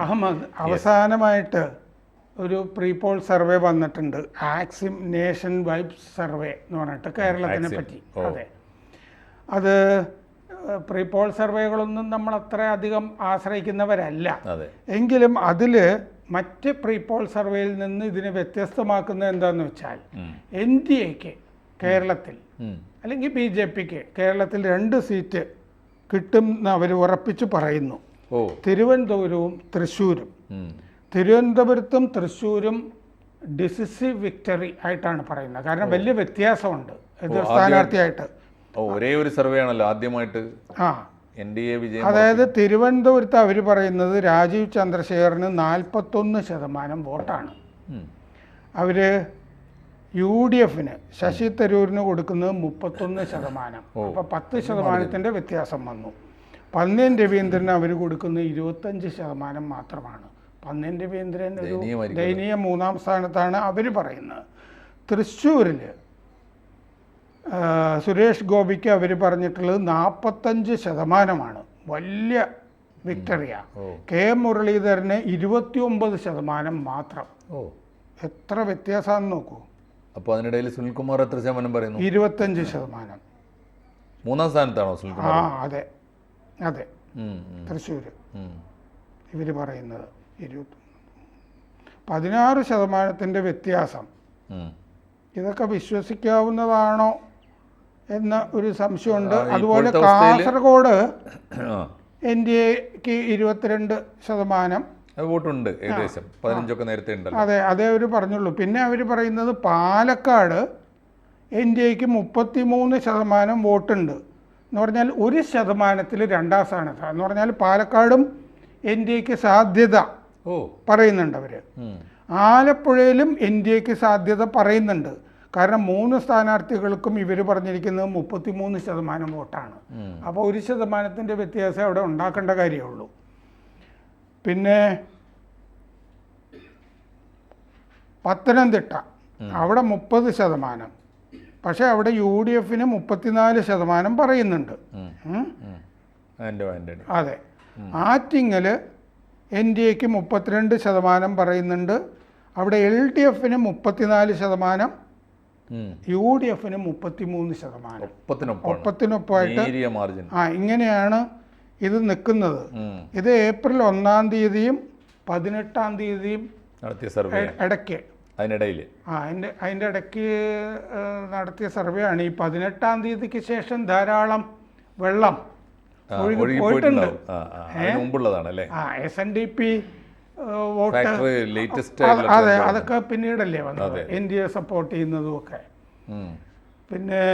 അഹമ്മദ് അവസാനമായിട്ട് ഒരു prepoll survey വന്നിട്ടുണ്ട്. ആക്സിം നേഷൻ വൈബ് സർവേ എന്ന് പറഞ്ഞിട്ട് കേരളത്തിനെ പറ്റി. അതെ. അത് പ്രീപോൾ സർവേകളൊന്നും നമ്മൾ അത്ര അധികം ആശ്രയിക്കുന്നവരല്ല. എങ്കിലും അതിൽ മറ്റ് പ്രീപോൾ സർവേയിൽ നിന്ന് ഇതിനെ വ്യത്യസ്തമാക്കുന്നത് എന്താണെന്ന് വെച്ചാൽ. എൻ ഡി എക്ക് കേരളത്തിൽ അല്ലെങ്കിൽ ബി ജെ പിക്ക് കേരളത്തിൽ രണ്ട് സീറ്റ് കിട്ടും എന്ന് അവർ ഉറപ്പിച്ച് പറയുന്നു. തിരുവനന്തപുരവും തൃശ്ശൂരും. തിരുവനന്തപുരത്തും തൃശ്ശൂരും ഡിസിസീവ് വിക്ടറി ആയിട്ടാണ് പറയുന്നത്. കാരണം വലിയ വ്യത്യാസമുണ്ട്. എതിർ സ്ഥാനാർത്ഥിയായിട്ട്. ഒരേ ഒരു സർവേ ആണല്ലോ ആദ്യമായിട്ട് ആ. എൻ ഡി എ വിജയം അതായത് തിരുവനന്തപുരത്ത് അവർ പറയുന്നത് രാജീവ് ചന്ദ്രശേഖറിന് നാൽപ്പത്തൊന്ന് ശതമാനം വോട്ടാണ്. അവർ യു ഡി എഫിന് ശശി തരൂരിന് കൊടുക്കുന്നത് മുപ്പത്തൊന്ന് ശതമാനം. അപ്പോൾ പത്ത് ശതമാനത്തിന്റെ വ്യത്യാസം വന്നു. പന്നേൻ രവീന്ദ്രൻ അവർ കൊടുക്കുന്ന ഇരുപത്തഞ്ച് ശതമാനം മാത്രമാണ്. പന്നേൻ രവീന്ദ്രൻ ഒരു. ദയനീയ മൂന്നാം സ്ഥാനത്താണ് അവർ പറയുന്നത്. തൃശ്ശൂരിൽ സുരേഷ് ഗോപിക്ക് അവർ പറഞ്ഞിട്ടുള്ളത് നാൽപ്പത്തഞ്ച് ശതമാനമാണ്. വലിയ വിക്ടറിയ. കെ മുരളീധരന് ഇരുപത്തിയൊമ്പത് ശതമാനം മാത്രം. എത്ര വ്യത്യാസമാണെന്ന് നോക്കൂ. അപ്പോൾ അതിനിടയിൽ സുനിൽകുമാർ എത്ര ശതമാനം പറയുന്നു? ഇരുപത്തഞ്ച് ശതമാനം. മൂന്നാം സ്ഥാനത്താണോ സുനിൽകുമാർ? ആ അതെ. അതെ. തൃശ്ശൂര് ഇവർ തൃശ്ശൂർ ഉം. ഇവർ പറയുന്നത് ഇരുപത്തി പതിനാറ് ശതമാനത്തിന്റെ വ്യത്യാസം. ഇതൊക്കെ വിശ്വസിക്കാവുന്നതാണോ എന്ന ഒരു സംശയമുണ്ട്. അതുപോലെ കാസർഗോഡ് എൻ ഡി എക്ക് ഇരുപത്തിരണ്ട് ശതമാനം. വോട്ടുണ്ട് ഏകദേശം. പതിനഞ്ചൊക്കെ നേരത്തെ ഉണ്ടല്ലോ. അതെ അതേ അവർ പറഞ്ഞുള്ളൂ. പിന്നെ അവർ പറയുന്നത് പാലക്കാട് എൻ ഡി എക്ക് മുപ്പത്തിമൂന്ന് ശതമാനം വോട്ടുണ്ട്. എന്ന് പറഞ്ഞാൽ ഒരു ശതമാനത്തിൽ രണ്ടാം സ്ഥാനത്ത് എന്ന് പറഞ്ഞാൽ പാലക്കാടും എൻ ഡി എക്ക് സാധ്യത ഓ. പറയുന്നുണ്ട് അവർ ആലപ്പുഴയിലും എൻ ഡി എക്ക് സാധ്യത പറയുന്നുണ്ട്. കാരണം മൂന്ന് സ്ഥാനാർത്ഥികൾക്കും ഇവർ പറഞ്ഞിരിക്കുന്നത് മുപ്പത്തിമൂന്ന് ശതമാനം വോട്ടാണ്. അപ്പോൾ ഒരു ശതമാനത്തിന്റെ വ്യത്യാസം അവിടെ ഉണ്ടാക്കേണ്ട കാര്യമുള്ളൂ പിന്നെ പത്തനംതിട്ട. അവിടെ മുപ്പത് ശതമാനം. പക്ഷേ അവിടെ യു ഡി എഫിന് മുപ്പത്തിനാല് ശതമാനം പറയുന്നുണ്ട്. അതെ. ആറ്റിങ്ങൽ എൻ ഡി എക്ക് മുപ്പത്തിരണ്ട് ശതമാനം പറയുന്നുണ്ട്. അവിടെ എൽ ഡി എഫിന് മുപ്പത്തിനാല് ശതമാനം. യു ഡി എഫിന് മുപ്പത്തിമൂന്ന് ശതമാനം. ഒപ്പത്തിനൊപ്പമായിട്ട് ആ ഇങ്ങനെയാണ് ഇത് നിൽക്കുന്നത്. ഇത് ഏപ്രിൽ ഒന്നാം തീയതിയും പതിനെട്ടാം തീയതിയും ഇടയ്ക്ക്. അതിനിടയിൽ. ആ അതിന്റെ അതിന്റെ ഇടയ്ക്ക് നടത്തിയ സർവേ ആണ്. ഈ പതിനെട്ടാം തീയതിക്ക് ശേഷം ധാരാളം വെള്ളം ഒഴുകി പോയിട്ടുണ്ട് ആ S N D P vote അത് അതെ അതൊക്കെ പിന്നീടല്ലേ വന്നത്. എൻ ഡി എ സപ്പോർട്ട് ചെയ്യുന്നതും ഒക്കെ പിന്നെ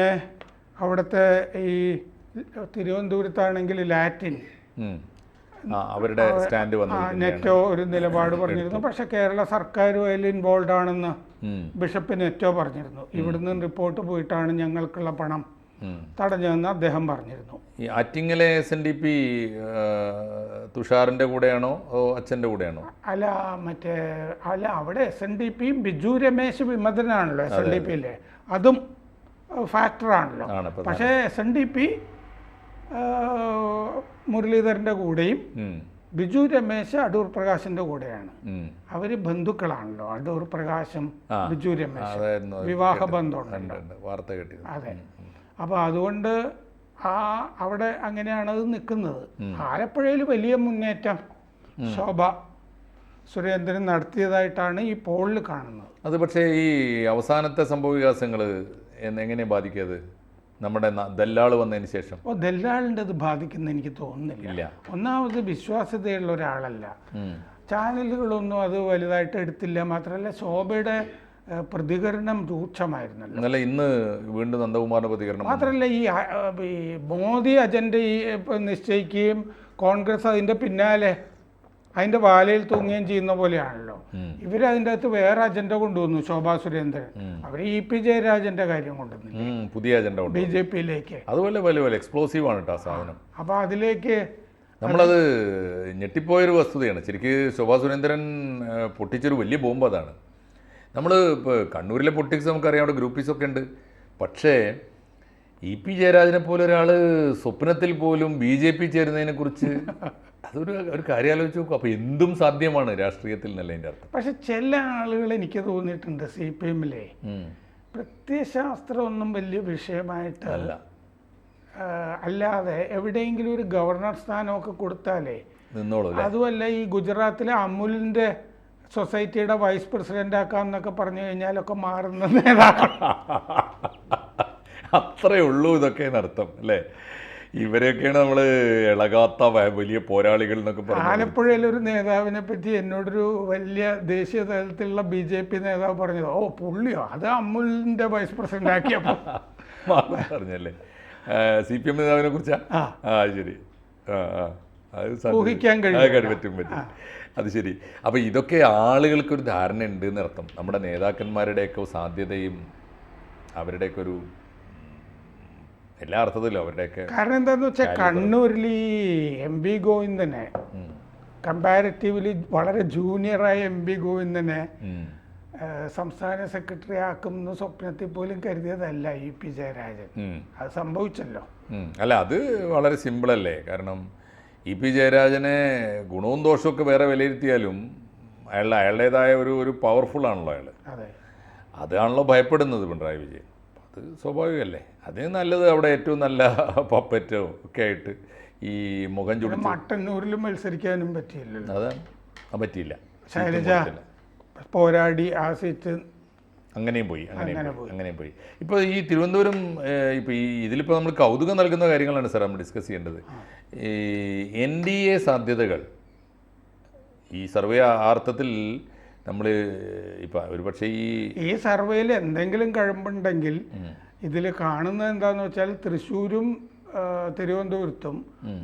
അവിടുത്തെ ഈ തിരുവനന്തപുരത്താണെങ്കിൽ ലാറ്റിൻ അവരുടെ സ്റ്റാൻഡ് നെറ്റോ ഒരു നിലപാട് പറഞ്ഞിരുന്നു. പക്ഷെ കേരള സർക്കാരും അതിൽ ഇൻവോൾവ് ആണെന്ന് ബിഷപ്പ് നെറ്റോ പറഞ്ഞിരുന്നു. ഇവിടുന്ന് റിപ്പോർട്ട് പോയിട്ടാണ് ഞങ്ങൾക്കുള്ള പണം തടഞ്ഞതെന്ന് അദ്ദേഹം പറഞ്ഞിരുന്നു. ഈ ആറ്റിങ്ങലെ എസ് എൻ ഡി പി തുഷാറിന്റെ കൂടെയാണോ അതോ അച്ഛന്റെ കൂടെയാണോ? അല്ല മറ്റേ അല്ല അവിടെ എസ് എൻ ഡി പിയും ബിജു രമേശ് വിമതനാണല്ലോ എസ് എൻ ഡി പിയിലെ അതും. ഫാക്ടറാണല്ലോ പക്ഷേ എസ് എൻ ഡി പി മുരളീധരന്റെ കൂടെയും ബിജു രമേശ് അടൂർ പ്രകാശിന്റെ കൂടെയാണ്. അവർ ബന്ധുക്കളാണല്ലോ. അടൂർ പ്രകാശും ബിജു രമേശ്. വിവാഹ. ബന്ധമുണ്ട്. വാർത്ത കേട്ടിരുന്നു അതെ. അപ്പോൾ അതുകൊണ്ട് ആ അവിടെ അങ്ങനെയാണ് അത് നിൽക്കുന്നത്. ആലപ്പുഴയിൽ വലിയ മുന്നേറ്റം ശോഭ സുരേന്ദ്രൻ നടത്തിയതായിട്ടാണ് ഈ പോളിൽ കാണുന്നത്. അത് പക്ഷേ ഈ അവസാനത്തെ സംഭവ വികാസങ്ങൾ എങ്ങനെ ബാധിക്കത്? നമ്മുടെ ദല്ലാൾ വന്നതിന് ശേഷം. ഓ ദല്ലാളിന്റെ അത് ബാധിക്കുന്ന എനിക്ക് തോന്നുന്നില്ല. ഒന്നാമത് വിശ്വാസ്യതയുള്ള ഒരാളല്ല. ചാനലുകളൊന്നും അത് വലുതായിട്ട് എടുത്തില്ല. മാത്രമല്ല ശോഭയുടെ പ്രതികരണം രൂക്ഷമായിരുന്നല്ലോ. ഇന്നലെ ഇന്ന് വീണ്ടും നന്ദകുമാറിന്റെ പ്രതികരണം മാത്രമല്ല ഈ മോദി അജണ്ട നിശ്ചയിക്കുകയും കോൺഗ്രസ് അതിന്റെ പിന്നാലെ അതിന്റെ വാലയിൽ തൂങ്ങുകയും ചെയ്യുന്ന പോലെയാണല്ലോ. ഇവർ ഇവരതിന്റെ അകത്ത് വേറെ അജണ്ട കൊണ്ടുവന്നു ശോഭാ സുരേന്ദ്രൻ. അവർ ഇ പി ജയരാജന്റെ കാര്യം കൊണ്ടുവന്നില്ല? പുതിയ അജണ്ട ബി ജെ പിയിലേക്ക്. അതുപോലെ വലിയ വലിയ എക്സ്പ്ലോസീവ് ആണ് കേട്ടോ സാധനം. അപ്പൊ അതിലേക്ക് നമ്മളത് ഞെട്ടിപ്പോയൊരു വസ്തുതയാണ്. ശരിക്കും ശോഭാ സുരേന്ദ്രൻ പൊട്ടിച്ചൊരു വലിയ ബോംബ് അതാണ്. നമ്മൾ ഇപ്പോൾ കണ്ണൂരിലെ പൊട്ടിക്സ് നമുക്കറിയാം അവിടെ ഗ്രൂപ്പീസൊക്കെ ഉണ്ട്. പക്ഷേ ഇ പി ജയരാജനെ പോലെ ഒരാൾ സ്വപ്നത്തിൽ പോലും ബി ജെ പി ചേരുന്നതിനെ കുറിച്ച് അതൊരു ഒരു കാര്യം ആലോചിച്ച് നോക്കും. അപ്പോൾ എന്തും സാധ്യമാണ് രാഷ്ട്രീയത്തിൽ എന്നല്ല എന്റെ അർത്ഥം? പക്ഷെ ചില ആളുകൾ എനിക്ക് തോന്നിയിട്ടുണ്ട് സി പി എമ്മിലെ. പ്രത്യശാസ്ത്രമൊന്നും പ്രത്യയശാസ്ത്രമൊന്നും വലിയ വിഷയമായിട്ട് അല്ല. അല്ലാതെ എവിടെയെങ്കിലും ഒരു ഗവർണർ സ്ഥാനമൊക്കെ കൊടുത്താലേ അതുമല്ല ഈ ഗുജറാത്തിലെ അമുലിന്റെ സൊസൈറ്റിയുടെ വൈസ് പ്രസിഡന്റ് ആക്കാമെന്നൊക്കെ പറഞ്ഞു കഴിഞ്ഞാലൊക്കെ മാറുന്ന നേതാക്കൾ. അത്രേ ഉള്ളൂ ഇതൊക്കെ അർത്ഥം അല്ലേ? ഇവരെയൊക്കെയാണ് നമ്മൾ ഇളകാത്ത വലിയ പോരാളികൾ എന്നൊക്കെ പറഞ്ഞു ആലപ്പുഴയിലെ ഒരു നേതാവിനെ പറ്റി എന്നോടൊരു വലിയ ദേശീയ തലത്തിലുള്ള ബി ജെ പി നേതാവ് പറഞ്ഞത്. ഓ പുള്ളിയോ അത് അമുലിന്റെ വൈസ് പ്രസിഡന്റ് ആക്കിയപ്പോൾ പറഞ്ഞല്ലേ. സി പി എം നേതാവിനെ കുറിച്ചാ? ആ. ശരി. ആ ആ. അത് ഊഹിക്കാൻ കഴിയും. പറ്റും പറ്റും. അത് ശരി. അപ്പോൾ ഇതൊക്കെ ആളുകൾക്കൊരു ധാരണ ഉണ്ട് എന്നർത്ഥം. നമ്മുടെ നേതാക്കന്മാരുടെയൊക്കെ സാധ്യതയും അവരുടെയൊക്കെ ഒരു എല്ലാ അർത്ഥത്തിലും അവരുടെയൊക്കെ കാരണം എന്താന്ന് വെച്ചാൽ കണ്ണൂരിൽ ഈ എം ബി ഗോവിന്ദനെ കമ്പാരിറ്റീവ്ലി വളരെ ജൂനിയറായ എം ബി ഗോവിന്ദനെ സംസ്ഥാന സെക്രട്ടറി ആക്കുമെന്ന് സ്വപ്നത്തിൽ പോലും കരുതിയതല്ല ഇ പി ജയരാജൻ. അത് സംഭവിച്ചല്ലോ. അല്ല അത് വളരെ സിമ്പിളല്ലേ? കാരണം ഇ പി ജയരാജനെ ഗുണവും ദോഷവും ഒക്കെ വേറെ വിലയിരുത്തിയാലും അയാളുടെ അയാളുടേതായ ഒരു ഒരു പവർഫുൾ ആണല്ലോ അയാൾ അതെ. അതാണല്ലോ ഭയപ്പെടുന്നത് പിണറായി വിജയൻ. അത് സ്വാഭാവികമല്ലേ? അതിന് നല്ലത് അവിടെ ഏറ്റവും നല്ല പപ്പറ്റോ ഒക്കെ ആയിട്ട് ഈ മുഖം ചുടി മട്ടന്നൂരിലും മത്സരിക്കാനും പറ്റിയില്ലല്ലോ. അതാണ്. അത് പറ്റിയില്ല. ശൈലജ പോരാടി ആ സീറ്റ് അങ്ങനെയും പോയി അങ്ങനെയും പോയി അങ്ങനെയും പോയി. ഇപ്പോൾ ഈ തിരുവനന്തപുരം ഇപ്പോൾ ഈ ഇതിലിപ്പോൾ നമ്മൾ കൗതുകം നൽകുന്ന കാര്യങ്ങളാണ് സാർ നമ്മൾ ഡിസ്കസ് ചെയ്യേണ്ടത്. ഈ എൻ ഡി എ സാധ്യതകൾ ഈ സർവേ അർത്ഥത്തിൽ നമ്മൾ ഇപ്പം ഒരു പക്ഷേ ഈ ഈ സർവേയിൽ എന്തെങ്കിലും കഴമ്പുണ്ടെങ്കിൽ ഇതിൽ കാണുന്നത് എന്താന്ന് വെച്ചാൽ തൃശ്ശൂരും തിരുവനന്തപുരത്തും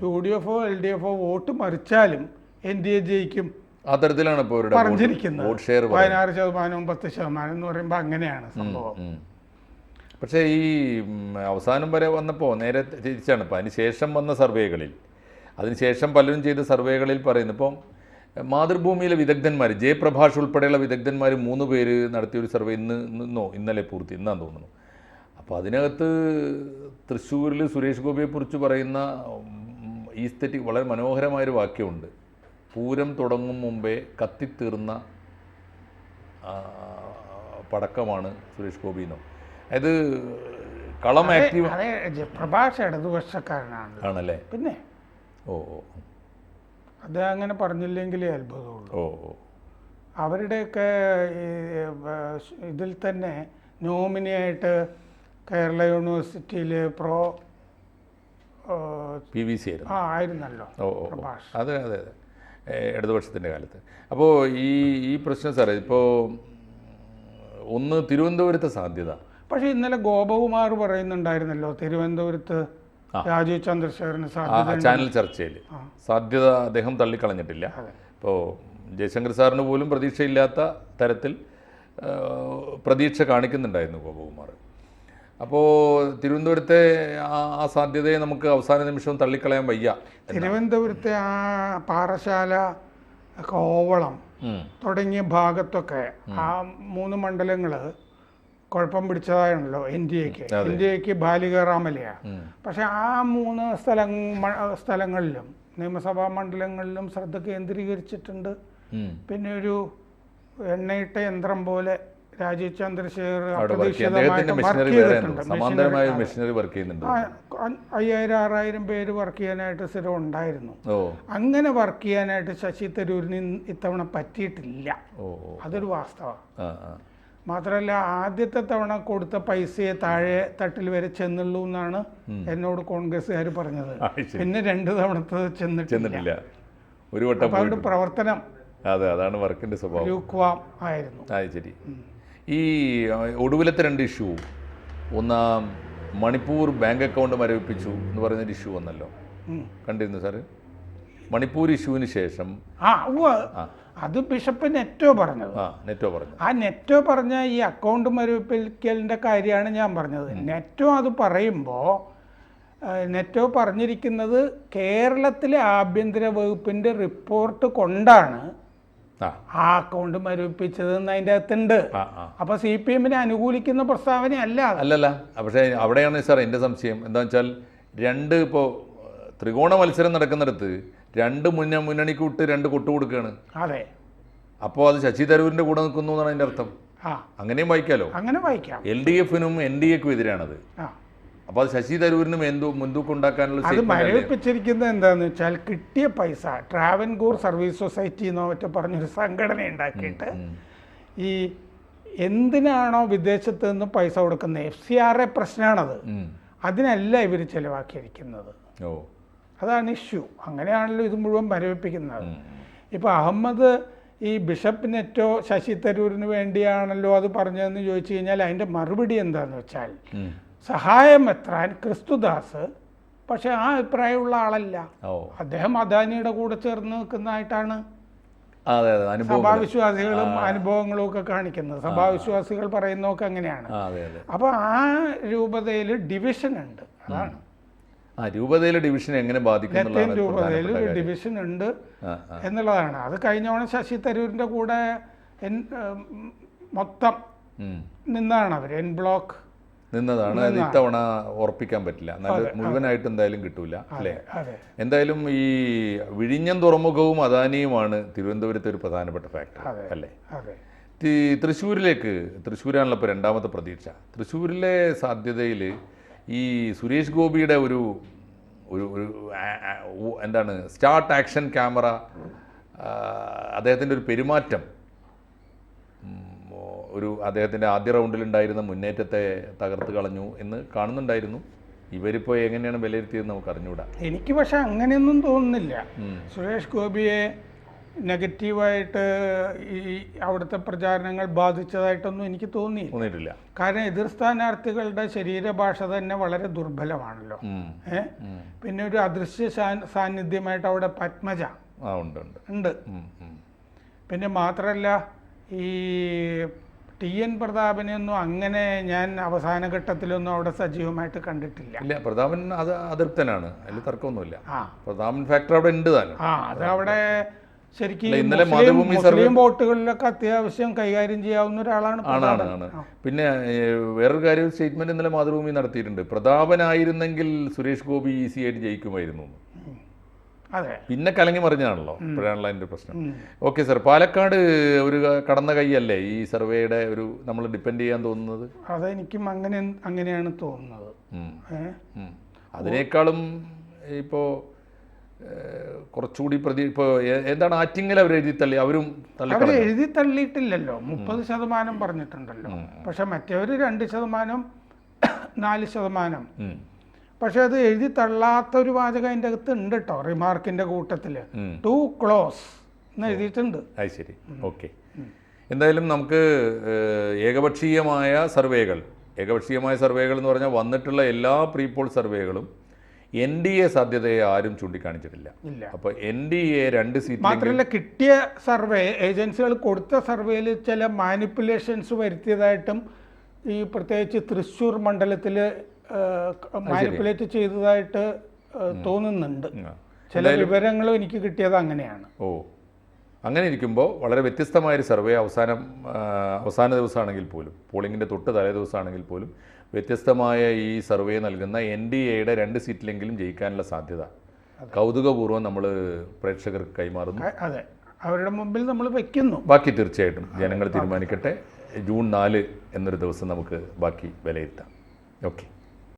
യു ഡി എഫോ എൽ ഡി എഫോ വോട്ട് മറിച്ചാലും എൻ ഡി എ ജയിക്കും. അത്തരത്തിലാണ് തരത്തിലാണ് ഇപ്പോൾ പറഞ്ഞിരിക്കുന്നത്. പതിനാറ് ശതമാനവും പത്ത് ശതമാനം എന്ന് പറയുമ്പോൾ അങ്ങനെയാണ് സംഭവം. പക്ഷേ ഈ അവസാനം വരെ വന്നപ്പോൾ നേരെ തിരിച്ചാണ്. ഇപ്പോൾ അതിന് ശേഷം വന്ന സർവേകളിൽ അതിനുശേഷം പലരും ചെയ്ത സർവേകളിൽ പറയുന്നു ഇപ്പം മാതൃഭൂമിയിലെ വിദഗ്ധന്മാർ ജയപ്രഭാഷ് ഉൾപ്പെടെയുള്ള വിദഗ്ധന്മാർ മൂന്ന് പേര് നടത്തിയൊരു സർവേ ഇന്ന് ഇന്നോ ഇന്നലെ പൂർത്തി ഇന്നാന്ന് തോന്നുന്നു. അപ്പോൾ അതിനകത്ത് തൃശ്ശൂരിൽ സുരേഷ് ഗോപിയെക്കുറിച്ച് പറയുന്ന ഈസ്തറ്റിക് വളരെ മനോഹരമായൊരു വാക്യമുണ്ട്. പൂരം തുടങ്ങും മുമ്പേ കത്തിത്തീർന്ന പടക്കമാണ് സുരേഷ് ഗോപി എന്നോ. അതായത് കളം ആക്റ്റീവ് അതെ ജ- പ്രഭാഷ് ഇടതുപക്ഷക്കാരനാണ്. ആണല്ലേ? പിന്നെ? ഓ ഓ അത് അങ്ങനെ പറഞ്ഞില്ലെങ്കിലേ അത്ഭുതമുള്ളൂ. ഓ അവരുടെയൊക്കെ ഇതിൽ തന്നെ നോമിനിയായിട്ട് കേരള യൂണിവേഴ്സിറ്റിയിൽ പ്രോ പി വി സി ആയിരുന്നു. ആ ആയിരുന്നല്ലോ ഓ. അതെ അതെ അതെ. ഇടതുപക്ഷത്തിന്റെ കാലത്ത്. അപ്പോൾ ഈ ഈ പ്രശ്നം സാറേ ഇപ്പോൾ ഒന്ന് തിരുവനന്തപുരത്തെ സാധ്യത. പക്ഷേ ഇന്നലെ ഗോപകുമാർ പറയുന്നുണ്ടായിരുന്നല്ലോ തിരുവനന്തപുരത്ത് രാജീവ് ചന്ദ്രശേഖരന് ചാനൽ ചർച്ചയിൽ. സാധ്യത അദ്ദേഹം തള്ളിക്കളഞ്ഞിട്ടില്ല. ഇപ്പോൾ ജയശങ്കർ സാറിന് പോലും പ്രതീക്ഷയില്ലാത്ത തരത്തിൽ പ്രതീക്ഷ കാണിക്കുന്നുണ്ടായിരുന്നു ഗോപകുമാർ. അപ്പോൾ തിരുവനന്തപുരത്തെ ആ ആ സാധ്യതയെ നമുക്ക് അവസാന നിമിഷം തള്ളിക്കളയാൻ വയ്യ തിരുവനന്തപുരത്തെ ആ പാറശാല കോവളം തുടങ്ങിയ ഭാഗത്തൊക്കെ ആ മൂന്ന് മണ്ഡലങ്ങൾ കുഴപ്പം പിടിച്ചതാണല്ലോ എൻ ഡി എക്ക്. എൻ ഡി എക്ക് ബാലിക റാമലയ പക്ഷെ ആ മൂന്ന് സ്ഥല സ്ഥലങ്ങളിലും നിയമസഭാ മണ്ഡലങ്ങളിലും ശ്രദ്ധ കേന്ദ്രീകരിച്ചിട്ടുണ്ട്. പിന്നെ ഒരു എണ്ണയിട്ട യന്ത്രം പോലെ രാജീവ് ചന്ദ്രശേഖർ അയ്യായിരം ആറായിരം പേര് വർക്ക് ചെയ്യാനായിട്ട് സ്ഥിരം ഉണ്ടായിരുന്നു. അങ്ങനെ വർക്ക് ചെയ്യാനായിട്ട് ശശി തരൂരിന് ഇത്തവണ പറ്റിയിട്ടില്ല. അതൊരു വാസ്തവമാണ് മാത്രമല്ല ആദ്യത്തെ തവണ കൊടുത്ത പൈസയെ താഴെ തട്ടിൽ വരെ ചെന്നുള്ളൂ എന്നാണ് എന്നോട് കോൺഗ്രസ്സുകാർ പറഞ്ഞത്. പിന്നെ രണ്ട് തവണത്തെ ചെന്നിട്ടില്ല. ഒരു വട്ടം അവരുടെ പ്രവർത്തനം. അതെ അതാണ് വർക്കിന്റെ സ്വഭാവം. ആയിരുന്നു. ശരി. ഈ ഒടുവിലത്തെ രണ്ട് ഇഷ്യൂ. ഒന്നാം മണിപ്പൂർ ബാങ്ക് അക്കൗണ്ട് മരവിപ്പിച്ചു എന്ന് പറയുന്നൊരു ഇഷ്യൂ വന്നല്ലോ. കണ്ടിരുന്നു സാറ്? മണിപ്പൂർ ഇഷ്യൂവിന് ശേഷം ആ അത് ബിഷപ്പ് നെറ്റോ പറഞ്ഞത്. ആ നെറ്റോ പറഞ്ഞു. ആ നെറ്റോ പറഞ്ഞ ഈ അക്കൗണ്ട് മരവിപ്പിക്കലിന്റെ കാര്യമാണ് ഞാൻ പറഞ്ഞത്. നെറ്റോ അത് പറയുമ്പോൾ നെറ്റോ പറഞ്ഞിരിക്കുന്നത് കേരളത്തിലെ ആഭ്യന്തര വകുപ്പിന്റെ റിപ്പോർട്ട് കൊണ്ടാണ് ആ. അക്കൗണ്ട് മരവിപ്പിച്ചതെന്ന് അതിന്റെ അകത്തുണ്ട്. അപ്പോൾ സി പി എമ്മിനെ അനുകൂലിക്കുന്ന പ്രസ്താവന അല്ല. അല്ലല്ല പക്ഷേ അവിടെയാണ് സാർ എന്റെ സംശയം. എന്താ വെച്ചാൽ രണ്ട് ഇപ്പോൾ ത്രികോണ മത്സരം നടക്കുന്നിടത്ത് രണ്ട് മുന്ന മുന്നണിക്ക് വിട്ട് രണ്ട് കൊട്ടു കൊടുക്കുകയാണ് അതെ. അപ്പോൾ അത് ശശി തരൂരിന്റെ കൂടെ നിൽക്കുന്നു എന്നാണ് അതിന്റെ അർത്ഥം. അങ്ങനെയും വായിക്കാലോ? അങ്ങനെ വായിക്കാം. എൽ ഡി എഫിനും എൻ ഡി എക്കും എതിരാണത്. അപ്പൊ അപ്പോൾ അത് ശശി തരൂരിനും എന്തോ മുൻതൂക്കം ഉണ്ടാക്കാനുള്ള അത്? മരവിപ്പിച്ചിരിക്കുന്നത് എന്താന്ന് വെച്ചാൽ കിട്ടിയ പൈസ ട്രാവൻകൂർ സർവീസ് സൊസൈറ്റി എന്നോ മറ്റോ പറഞ്ഞൊരു സംഘടന ഉണ്ടാക്കിയിട്ട് ഈ എന്തിനാണോ വിദേശത്ത് നിന്ന് പൈസ കൊടുക്കുന്നത് എഫ് സി ആർ എ പ്രശ്നമാണത്. അതിനല്ല ഇവർ ചിലവാക്കിയിരിക്കുന്നത്. ഓ. അതാണ് ഇഷ്യൂ. അങ്ങനെയാണല്ലോ ഇത് മുഴുവൻ മരവിപ്പിക്കുന്നത് ഇപ്പോൾ അഹമ്മദ് ഈ ബിഷപ്പ് നെറ്റോ ശശി തരൂരിന് വേണ്ടിയാണല്ലോ അത് പറഞ്ഞതെന്ന് ചോദിച്ചു കഴിഞ്ഞാൽ അതിന്റെ മറുപടി എന്താണെന്ന് വെച്ചാൽ. സഹായം എത്രാൻ ക്രിസ്തുദാസ്. പക്ഷെ ആ അഭിപ്രായമുള്ള ആളല്ല. അദ്ദേഹം അദാനിയുടെ കൂടെ ചേർന്ന് നിൽക്കുന്നതായിട്ടാണ് സഭാവിശ്വാസികളും അനുഭവങ്ങളും ഒക്കെ കാണിക്കുന്നത്. സഭാവിശ്വാസികൾ പറയുന്നതൊക്കെ അങ്ങനെയാണ്. അപ്പോൾ ആ രൂപതയിൽ ഡിവിഷൻ ഉണ്ട്. അതാണ്. ആ രൂപതയിലെ ഡിവിഷൻ എങ്ങനെ ബാധിക്കും രൂപതയിൽ ഒരു ഡിവിഷൻ ഉണ്ട്. എന്നുള്ളതാണ്. അത് കഴിഞ്ഞോണം ശശി തരൂരിന്റെ കൂടെ എൻ മൊത്തം നിന്നാണ് അവർ എൻ ബ്ലോക്ക് നിന്നതാണ്. അത് ഇത്തവണ ഉറപ്പിക്കാൻ പറ്റില്ല. നല്ല മുഴുവനായിട്ട് എന്തായാലും കിട്ടൂല അല്ലേ? എന്തായാലും ഈ വിഴിഞ്ഞം തുറമുഖവും അദാനിയുമാണ് തിരുവനന്തപുരത്തെ ഒരു പ്രധാനപ്പെട്ട ഫാക്ടർ. അല്ലേ? തൃശ്ശൂരിലേക്ക് തൃശ്ശൂരാണല്ലോ ഇപ്പോൾ രണ്ടാമത്തെ പ്രതീക്ഷ. തൃശ്ശൂരിലെ സാധ്യതയിൽ ഈ സുരേഷ് ഗോപിയുടെ ഒരു ഒരു ഒരു എന്താണ് സ്റ്റാർട്ട് ആക്ഷൻ ക്യാമറ അദ്ദേഹത്തിന്റെ ഒരു പെരുമാറ്റം. ഒരു അദ്ദേഹത്തിന്റെ ആദ്യ റൗണ്ടിലുണ്ടായിരുന്ന മുന്നേറ്റത്തെ തകർത്ത് കളഞ്ഞു എന്ന് കാണുന്നുണ്ടായിരുന്നു. ഇവരിപ്പോൾ എങ്ങനെയാണ് വിലയിരുത്തിയതെന്ന് നമുക്ക് അറിഞ്ഞുകൂടാ എനിക്ക് പക്ഷെ അങ്ങനെയൊന്നും തോന്നുന്നില്ല. സുരേഷ് ഗോപിയെ നെഗറ്റീവായിട്ട് ഈ അവിടുത്തെ പ്രചാരണങ്ങൾ ബാധിച്ചതായിട്ടൊന്നും എനിക്ക് തോന്നിയില്ല. കാരണം എതിർ സ്ഥാനാർത്ഥികളുടെ ശരീരഭാഷ തന്നെ വളരെ ദുർബലമാണല്ലോ. ഏഹ് പിന്നെ ഒരു അദൃശ്യ സാന്നിധ്യമായിട്ട് അവിടെ പത്മജ. ഉണ്ട്. പിന്നെ മാത്രമല്ല ഈ ടി എൻ പ്രതാപനെയൊന്നും അങ്ങനെ ഞാൻ അവസാന ഘട്ടത്തിലൊന്നും അവിടെ സജീവമായിട്ട് കണ്ടിട്ടില്ല. ഇല്ല പ്രതാപൻ അത് അതൃപ്തനാണ്. അതിൽ തർക്കമൊന്നുമില്ല. ആ. പ്രതാപൻ ഫാക്ടർ അവിടെ ഉണ്ട് താനും. ആ അതവിടെ ശരിക്കും ഇന്നലെ മുസ്ലിം- മാതൃഭൂമി സർവേ- മുസ്ലിം വോട്ടുകളിലൊക്കെ അത്യാവശ്യം കൈകാര്യം ചെയ്യാവുന്ന ഒരാളാണ് ആണാണ് ആണ് പിന്നെ വേറൊരു കാര്യം സ്റ്റേറ്റ്മെന്റ് ഇന്നലെ മാതൃഭൂമി നടത്തിയിട്ടുണ്ട്. പ്രതാപനായിരുന്നെങ്കിൽ സുരേഷ് ഗോപി ഈസി ആയിട്ട് ജയിക്കുമായിരുന്നു അതെ. പിന്നെ കലങ്ങി മറിഞ്ഞാണല്ലോ ഇപ്പോഴാണല്ലോ അതിന്റെ പ്രശ്നം. ഓക്കെ സാർ പാലക്കാട് ഒരു കടന്ന കൈയല്ലേ ഈ സർവേയുടെ ഒരു നമ്മൾ ഡിപ്പെൻഡ് ചെയ്യാൻ തോന്നുന്നത്? അതെനിക്കും അങ്ങനെ അങ്ങനെയാണ് തോന്നുന്നത്? അതിനേക്കാളും ഇപ്പോൾ കുറച്ചുകൂടി പ്രതി ഇപ്പോൾ എന്താണ് ആറ്റിങ്ങൽ അവർ എഴുതി തള്ളി അവരും അവർ എഴുതി തള്ളിയിട്ടില്ലല്ലോ. മുപ്പത് ശതമാനം പറഞ്ഞിട്ടുണ്ടല്ലോ. പക്ഷെ മറ്റവർ രണ്ട് ശതമാനം നാല് ശതമാനം. പക്ഷെ അത് എഴുതി തള്ളാത്ത ഒരു വാചകം അതിന്റെ അകത്ത് ഉണ്ട് കേട്ടോ റിമാർക്കിന്റെ കൂട്ടത്തിൽ ഉം. ടു ക്ലോസ് എന്ന് എഴുതിയിട്ടുണ്ട്. അത് ശരി. ഓക്കെ. എന്തായാലും നമുക്ക് ഏകപക്ഷീയമായ സർവേകൾ ഏകപക്ഷീയമായ സർവേകൾ എന്ന് പറഞ്ഞാൽ വന്നിട്ടുള്ള എല്ലാ പ്രീപോൾ സർവേകളും എൻ ഡി എ സാധ്യതയെ ആരും ചൂണ്ടിക്കാണിച്ചിട്ടില്ല. അപ്പൊ എൻ ഡി എ രണ്ട് സീറ്റ് മാത്രമല്ല കിട്ടിയ സർവേ ഏജൻസികൾ കൊടുത്ത സർവേയിൽ ചില മാനിപ്പുലേഷൻസ് വരുത്തിയതായിട്ടും ഈ പ്രത്യേകിച്ച് തൃശ്ശൂർ മണ്ഡലത്തിൽ മാനിപ്പുലേറ്റ് ചെയ്തതായിട്ട് തോന്നുന്നുണ്ട്. ചില വിവരങ്ങളും എനിക്ക് കിട്ടിയത് അങ്ങനെയാണ്. ഓ. അങ്ങനെ ഇരിക്കുമ്പോൾ വളരെ വ്യത്യസ്തമായൊരു സർവേ അവസാനം അവസാന ദിവസമാണെങ്കിൽ പോലും പോളിങ്ങിന്റെ തൊട്ട് തലേ ദിവസമാണെങ്കിൽ പോലും വ്യത്യസ്തമായ ഈ സർവേ നൽകുന്ന എൻ ഡി എയുടെ രണ്ട് സീറ്റിലെങ്കിലും ജയിക്കാനുള്ള സാധ്യത കൗതുകപൂർവം നമ്മൾ പ്രേക്ഷകർക്ക് കൈമാറുന്നു. അതെ. അവരുടെ മുമ്പിൽ നമ്മൾ വയ്ക്കുന്നു ബാക്കി തീർച്ചയായിട്ടും ജനങ്ങൾ തീരുമാനിക്കട്ടെ. ജൂൺ നാല് എന്നൊരു ദിവസം നമുക്ക് ബാക്കി വിലയിരുത്താം. ഓക്കെ.